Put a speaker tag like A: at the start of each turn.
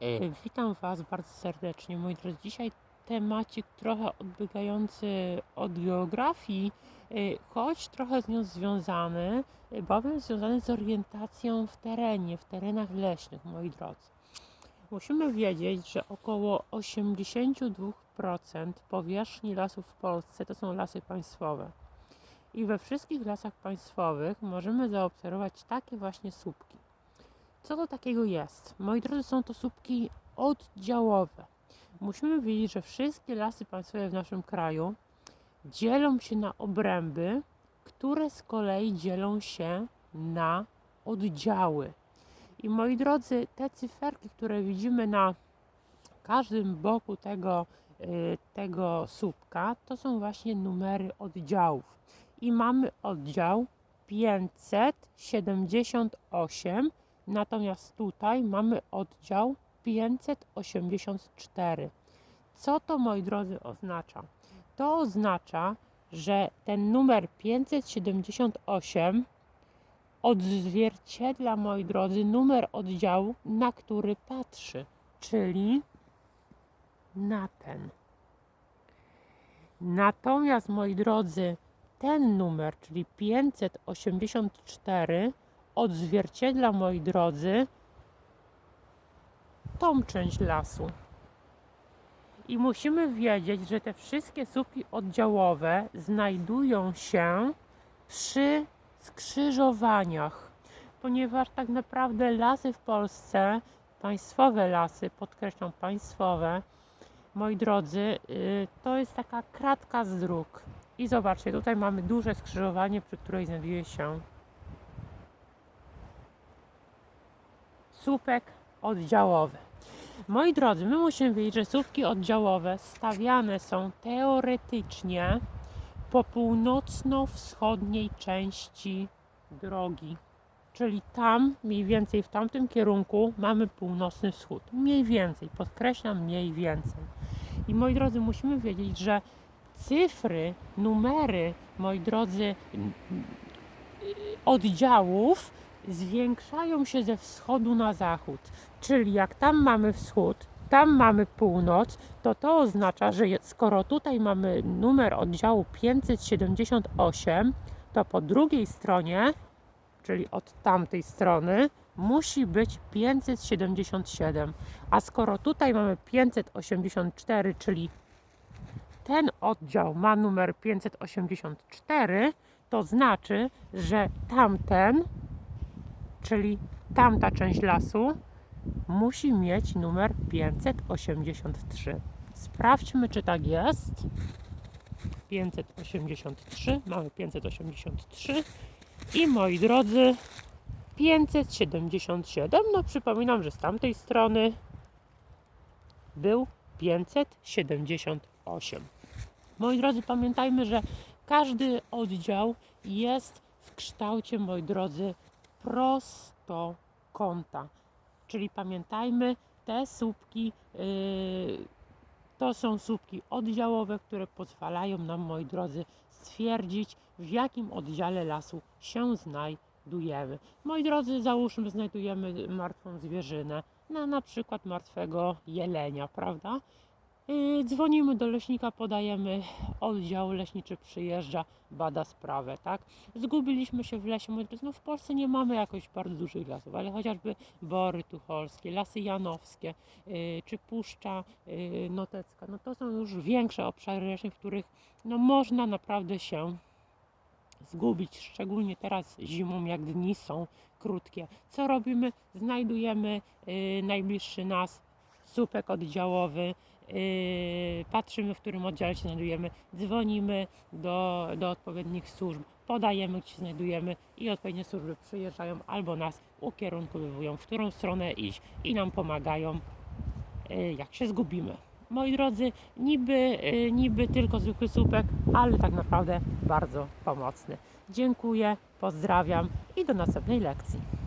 A: E, Witam Was bardzo serdecznie, moi drodzy. Dzisiaj temacik trochę odbiegający od geografii, e, choć trochę z nią związany, e, bowiem związany z orientacją w terenie, w terenach leśnych, moi drodzy. Musimy wiedzieć, że około 82% powierzchni lasów w Polsce to są lasy państwowe. I we wszystkich lasach państwowych możemy zaobserwować takie właśnie słupki. Co to takiego jest? Moi drodzy, są to słupki oddziałowe. Musimy wiedzieć, że wszystkie lasy państwowe w naszym kraju dzielą się na obręby, które z kolei dzielą się na oddziały. I moi drodzy, te cyferki, które widzimy na każdym boku tego, y, tego słupka, to są właśnie numery oddziałów. I mamy oddział 578, natomiast tutaj mamy oddział 584. Co to, moi drodzy, oznacza? To oznacza, że ten numer 578 odzwierciedla, moi drodzy, numer oddziału, na który patrzy, czyli na ten. Natomiast, moi drodzy, ten numer, czyli 584, odzwierciedla, moi drodzy, tą część lasu. I musimy wiedzieć, że te wszystkie słupki oddziałowe znajdują się przy skrzyżowaniach, ponieważ tak naprawdę lasy w Polsce, państwowe lasy, podkreślam państwowe, moi drodzy, y, to jest taka kratka z dróg. I zobaczcie, tutaj mamy duże skrzyżowanie, przy której znajduje się słupek oddziałowy. Moi drodzy, my musimy wiedzieć, że słupki oddziałowe stawiane są teoretycznie po północno-wschodniej części drogi. Czyli tam, mniej więcej w tamtym kierunku, mamy północny wschód. Mniej więcej, podkreślam, mniej więcej. I moi drodzy, musimy wiedzieć, że cyfry, numery, moi drodzy, oddziałów zwiększają się ze wschodu na zachód. Czyli jak tam mamy wschód, tam mamy północ, to to oznacza, że skoro tutaj mamy numer oddziału 578, to po drugiej stronie, czyli od tamtej strony, musi być 577. A skoro tutaj mamy 584, czyli ten oddział ma numer 584, to znaczy, że tamten, czyli tamta część lasu, musi mieć numer 583. Sprawdźmy, czy tak jest. 583, mamy 583 i moi drodzy 577, no przypominam, że z tamtej strony był 578. Moi drodzy, pamiętajmy, że każdy oddział jest w kształcie, moi drodzy, prostokąta. Czyli pamiętajmy, te słupki yy, to są słupki oddziałowe, które pozwalają nam, moi drodzy, stwierdzić, w jakim oddziale lasu się znajdujemy. Moi drodzy, załóżmy, znajdujemy martwą zwierzynę, na, na przykład martwego jelenia, prawda? Yy, dzwonimy do leśnika, podajemy, oddział leśniczy przyjeżdża, bada sprawę, tak? Zgubiliśmy się w lesie, drodzy, no w Polsce nie mamy jakoś bardzo dużych lasów, ale chociażby Bory Tucholskie, Lasy Janowskie, yy, czy Puszcza yy, Notecka, no to są już większe obszary leśne, w których no można naprawdę się zgubić, szczególnie teraz zimą, jak dni są krótkie. Co robimy? Znajdujemy najbliższy nas słupek oddziałowy, yy, patrzymy, w którym oddziale się znajdujemy, dzwonimy do, do odpowiednich służb, podajemy, gdzie się znajdujemy i odpowiednie służby przyjeżdżają albo nas ukierunkowują, w którą stronę iść i nam pomagają, yy, jak się zgubimy. Moi drodzy, niby, yy, niby tylko zwykły słupek, ale tak naprawdę bardzo pomocny. Dziękuję, pozdrawiam i do następnej lekcji.